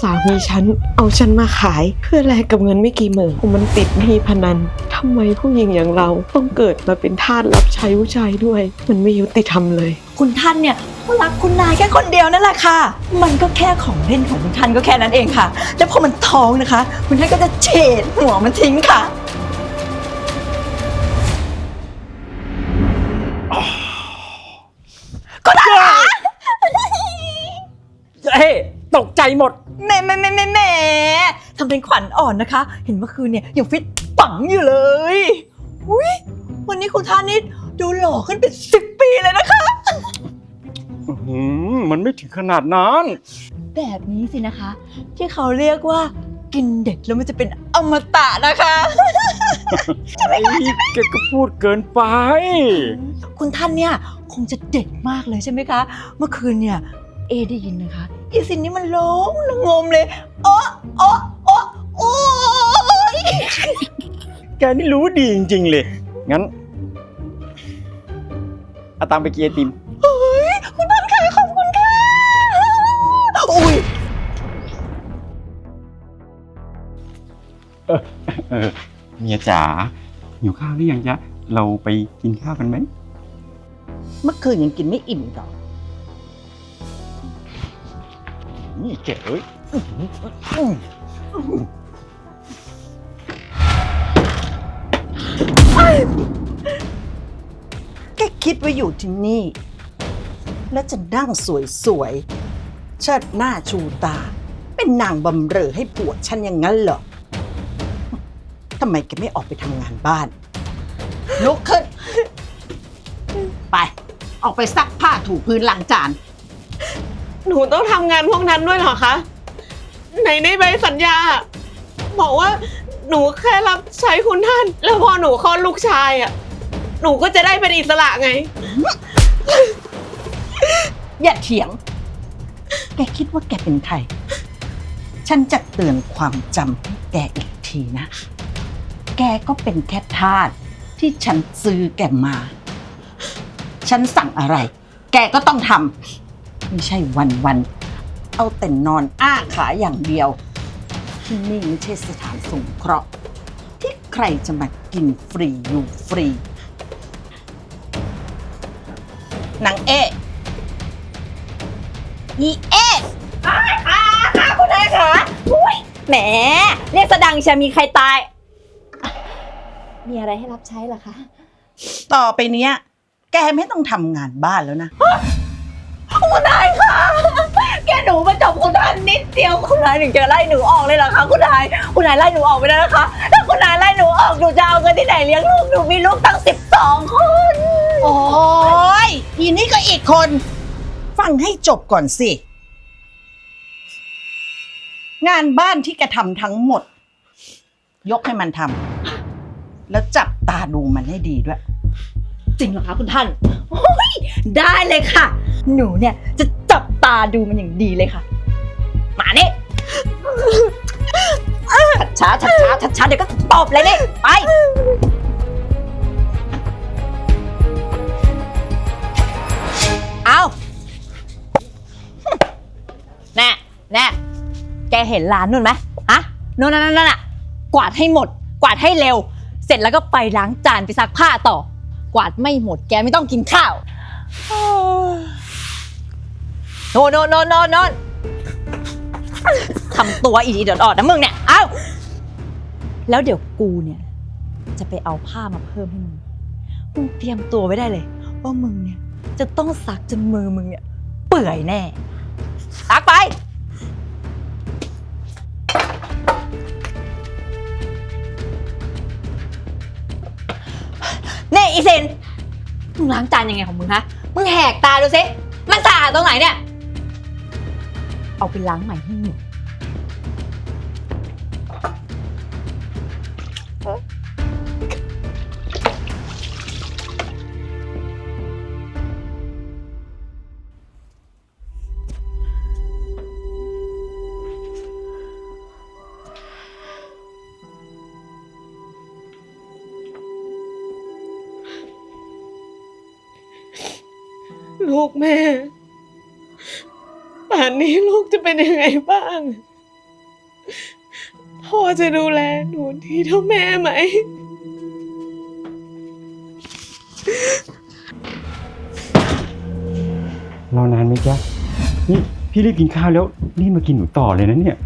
สามีฉันเอาฉันมาขายเพื่อแลกกับเงินไม่กี่หมื่นมันติดหนี้พนันทำไมผู้หญิงอย่างเราต้องเกิดมาเป็นทาสรับใช้ผู้ชายด้วย มันไม่ยุติธรรมเลย คุณท่านเนี่ยก็รักคุณนายแค่คนเดียวนั่นแหละค่ะ มันก็แค่ของเล่นของคุณท่านก็แค่นั้นเองค่ะ แล้วพอมันท้องนะคะ คุณท่านก็จะเฉดหัวมันทิ้งค่ะ ตกใจหมด แหม่แหม่แหม่แหม่แหม่ทำเป็นขวัญอ่อนนะคะ เห็นเมื่อคืนเนี่ยยังฟิตปังอยู่เลยอุ้ยวันนี้คุณท่านนี่ดูหล่อขึ้นเป็นสิบปีเลยนะคะ อื้อหือมันไม่ถึงขนาดนั้น แบบนี้สินะคะ ที่เขาเรียกว่ากินเด็กแล้วมันจะเป็นอมตะนะคะ ไอ้แกก็พูดเกินไป คุณท่านเนี่ยคงจะเด็กมากเลยใช่ไหมคะ เมื่อคืนเนี่ยเอได้ยินนะคะ อีสินนี้มันร้องระงมเลยโอ๊ะโอ๊ะโอ๊ะโอ๊ยแกนี่รู้ดีจริง ๆ เลย งั้นเอาตังค์ไปกินไอติม เฮ้ยคุณท่านค่ะขอบคุณค่ะโอ้ยเออเมียจ๋าหิวข้าวหรือยังจ๊ะ เราไปกินข้าวกันไหม เมื่อคืนยังกินไม่อิ่มหรอก นี่แกเอ้ยแกคิดว่าอยู่ที่นี่ แล้วจะนั่งสวยๆเชิดหน้าชูตา เป็นนางบำเรอให้ผัวฉันอย่างนั้นเหรอทำไมแกไม่ออกไปทำงานบ้าน ลุกขึ้น ไป ออกไปซักผ้าถูพื้นล้างจาน หนูต้องทำงานพวกนั้นด้วยเหรอคะไหนในใบสัญญา บอกว่าหนูแค่รับใช้คุณท่าน แล้วพอหนูคลอดลูกชายอะ หนูก็จะได้เป็นอิสระไง อย่าเถียง แกคิดว่าแกเป็นใคร ฉันจะเตือนความจำให้แกอีกทีนะ แกก็เป็นแค่ทาสที่ฉันซื้อแกมา ฉันสั่งอะไร แกก็ต้องทำ ไม่ใช่วันวันๆเอาแต่นอนอ้าขาอย่างเดียว ที่นี่ไม่ใช่สถานสงเคราะห์ ที่ใครจะมากินฟรีอยู่ฟรีนางเอ๊ะอีเอ๊ะคุณนายคะอุ้ยแหม เรียกสะดังเชียมีใครตาย มีอะไรให้รับใช้เหรอคะ ต่อไปเนี้ย แกไม่ต้องทำงานบ้านแล้วนะ คุณนายคะแกหนูมาจบคุณนายนิดเดียวคุณนายถึงจะไล่หนูออกเลยเหรอคะคุณนายคุณนายไล่หนูออกไม่ได้นะคะ ถ้าคุณนายไล่หนูออกหนูจะเอาเงินที่ไหนเลี้ยงลูกหนูมีลูกตั้งสิบสองคนโอ้ยอีนี่ก็อีกคน ฟังให้จบก่อนสิ งานบ้านที่แกทำทั้งหมด ยกให้มันทำแล้วจับตาดูมันให้ดีด้วย จริงเหรอคะคุณท่านโอ้ยได้เลยค่ะ หนูเนี่ยจะจับตาดูมันอย่างดีเลยค่ะ มาเนี่ช้าช้าช้าช้าช้าเดี๋ยวก็ตบเลยนี่ไป เอาแน่แน่แกเห็นร้านนู่นไหมฮะนู่นนั่นนั่นน่ะกวาดให้หมด กวาดให้เร็ว เสร็จแล้วก็ไปล้างจานไปซักผ้าต่อ กวาดไม่หมดแกไม่ต้องกินข้าว โนนโนนโนนโนนโนทำตัวอีดีเดือดอดนะมึงเนี่ย เอ้า แล้วเดี๋ยวกูเนี่ย จะไปเอาผ้ามาเพิ่มให้มึง มึงเตรียมตัวไว้ได้เลย ว่ามึงเนี่ยจะต้องซักจนมือมึงเนี่ย เปื่อยแน่ ซักไป เนี่ยอีเซน มึงล้างจานยังไงของมึงฮะ มึงแหกตาดูสิ มันสะอาดตรงไหนเนี่ย เอาไปล้างใหม่ให้หนูลูกแม่ ป่านนี้ลูกจะเป็นยังไงบ้าง พ่อจะดูแลหนูดีเท่าแม่ไหม เรอนานไหมจ๊ะนี่พี่รีบกินข้าวแล้วรีบมากินหนูต่อเลยนะเนี่ย